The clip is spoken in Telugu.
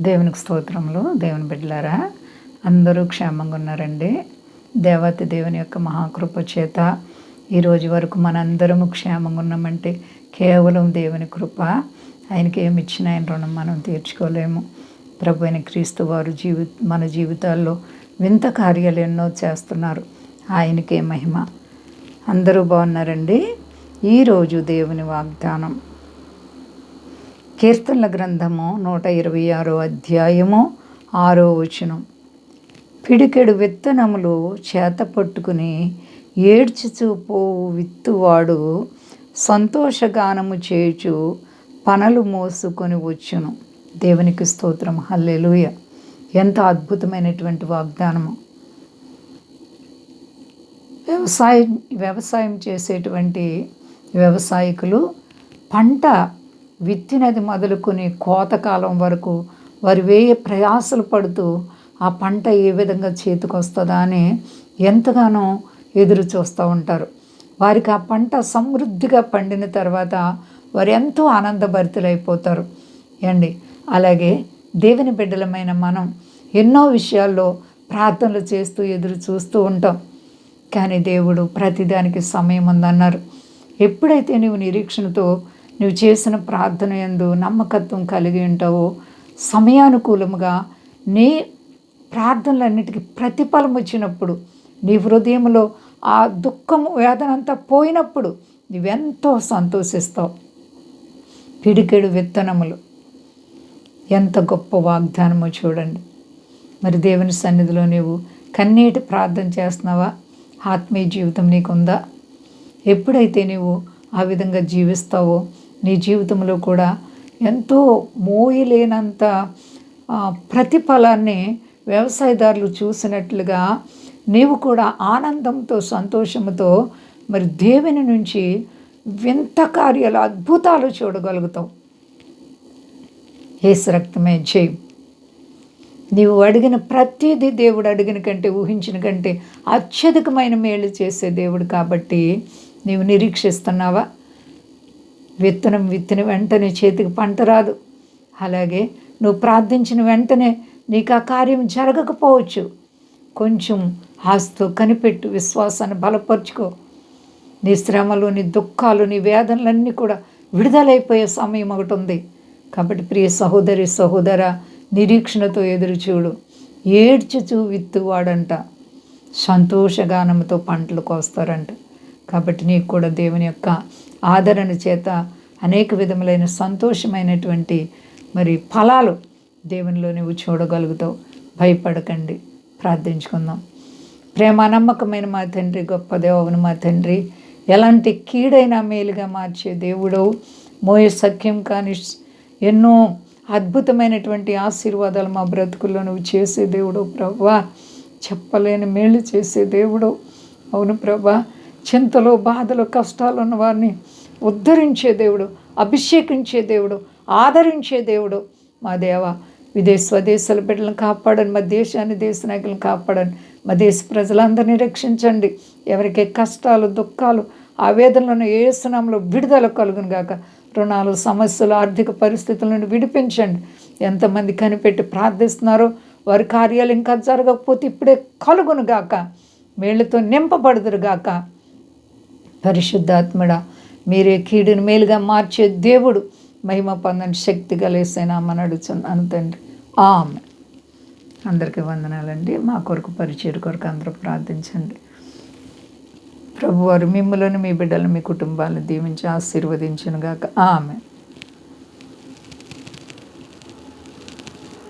దేవునికి స్తోత్రములు. దేవుని బిడ్డలారా అందరూ క్షేమంగా ఉన్నారండి. దేవతి దేవుని యొక్క మహాకృప చేత ఈరోజు వరకు మనందరము క్షేమంగా ఉన్నామంటే కేవలం దేవుని కృప. ఆయనకి ఏమి ఇచ్చిన ఆయన రుణం మనం తీర్చుకోలేము. ప్రభు అయిన క్రీస్తు వారు జీవి మన జీవితాల్లో వింత కార్యాలు ఎన్నో చేస్తున్నారు. ఆయనకే మహిమ. అందరూ బాగున్నారండి. ఈరోజు దేవుని వాగ్దానం. కీర్తనల గ్రంథము నూట ఇరవై ఆరో అధ్యాయము ఆరో వచనం. పిడికెడు విత్తనములు చేత పట్టుకుని ఏడ్చుచూ పోవు విత్తువాడు సంతోషగానము చేచు పనలు మోసుకొని వచ్చును. దేవునికి స్తోత్రం. హల్లెలూయ. ఎంత అద్భుతమైనటువంటి వాగ్దానము. వ్యవసాయం వ్యవసాయం చేసేటువంటి వ్యవసాయకులు పంట విత్తినది మొదలుకొని కోతకాలం వరకు వారు వేయ ప్రయాసలు పడుతూ ఆ పంట ఏ విధంగా చేతికొస్తుందా అని ఎంతగానో ఎదురు చూస్తూ ఉంటారు. వారికి ఆ పంట సమృద్ధిగా పండిన తర్వాత వారు ఎంతో ఆనందభరితులైపోతారు. అండి అలాగే దేవుని బిడ్డలమైన మనం ఎన్నో విషయాల్లో ప్రార్థనలు చేస్తూ ఎదురు చూస్తూ ఉంటాం. కానీ దేవుడు ప్రతిదానికి సమయం ఉందన్నారు. ఎప్పుడైతే నువ్వు నిరీక్షణతో నువ్వు చేసిన ప్రార్థన ఎందు నమ్మకత్వం కలిగి ఉంటావో సమయానుకూలముగా నీ ప్రార్థనలన్నిటికీ ప్రతిఫలం వచ్చినప్పుడు నీ హృదయంలో ఆ దుఃఖం వేదన అంతా పోయినప్పుడు నువ్వెంతో సంతోషిస్తావు. పిడికెడు విత్తనములు. ఎంత గొప్ప వాగ్దానమో చూడండి. మరి దేవుని సన్నిధిలో నీవు కన్నీటి ప్రార్థన చేస్తున్నావా? ఆత్మీయ జీవితం నీకుందా? ఎప్పుడైతే నీవు ఆ విధంగా జీవిస్తావో నీ జీవితంలో కూడా ఎంతో మోయలేనంత ప్రతిఫలాన్ని వ్యవసాయదారులు చూసినట్లుగా నీవు కూడా ఆనందంతో సంతోషంతో మరి దేవుని నుంచి వింత కార్యాలు అద్భుతాలు చూడగలుగుతావు. ఏసు రక్తమే చేయి నీవు అడిగిన ప్రతిదీ దేవుడు అడిగిన కంటే ఊహించిన కంటే అత్యధికమైన మేలు చేసే దేవుడు కాబట్టి నీవు నిరీక్షిస్తున్నావా? విత్తనం విత్తిన వెంటనే చేతికి పంట రాదు. అలాగే నువ్వు ప్రార్థించిన వెంటనే నీకు ఆ కార్యం జరగకపోవచ్చు. కొంచెం ఆస్తో కనిపెట్టు విశ్వాసాన్ని బలపరుచుకో. నీ శ్రమలు నీ దుఃఖాలు నీ వేదనలన్నీ కూడా విడుదలైపోయే సమయం ఒకటి ఉంది. కాబట్టి ప్రియ సహోదరి సహోదర నిరీక్షణతో ఎదురు చూడు. ఏడ్చుచూ విత్తువాడంట. సంతోషగానంతో పంటలు కోస్తారంట. కాబట్టి నీకు కూడా దేవుని యొక్క ఆదరణ చేత అనేక విధములైన సంతోషమైనటువంటి మరి ఫలాలు దేవునిలో నువ్వు చూడగలుగుతావు. భయపడకండి. ప్రార్థించుకుందాం. ప్రేమ నమ్మకమైన మా తండ్రి గొప్ప దేవుని మా తండ్రి ఎలాంటి కీడైనా మేలుగా మార్చే దేవుడవు. మోయ సఖ్యం కాని ఎన్నో అద్భుతమైనటువంటి ఆశీర్వాదాలు మా బ్రతుకుల్లో నువ్వు చేసే దేవుడు ప్రభా. చెప్పలేని మేలు చేసే దేవుడు అవును ప్రభా. చింతలో బాధలు కష్టాలు ఉన్న వారిని ఉద్ధరించే దేవుడు అభిషేకించే దేవుడు ఆదరించే దేవుడు. మా దేవ విదేశ స్వదేశాల బిడ్డలను కాపాడండి మా దేశాన్ని దేశ నాయకులను కాపాడండి. మా దేశ ప్రజలందరినీ రక్షించండి. ఎవరికి కష్టాలు దుఃఖాలు ఆవేదనలను ఏ స్నామంలో విడుదల కలుగును గాక. రుణాలు సమస్యలు ఆర్థిక పరిస్థితుల నుండి విడిపించండి. ఎంతమంది కనిపెట్టి ప్రార్థిస్తున్నారో వారి కార్యాలు ఇంకా జరగకపోతే ఇప్పుడే కలుగును గాక. మేళ్ళతో నింపబడదురు గాక. పరిశుద్ధాత్మడ. మీరే కీడుని మేలుగా మార్చే దేవుడు. మహిమ పొందని శక్తి కలిసేనామని అడుగుతున్నాను తండ్రి. ఆమె అందరికీ వందనాలండి. మా కొరకు పరిచయం కొరకు అందరూ ప్రార్థించండి. ప్రభువారు మిమ్మల్ని మీ బిడ్డలు మీ కుటుంబాలను దీవించి ఆశీర్వదించునుగాక. ఆమె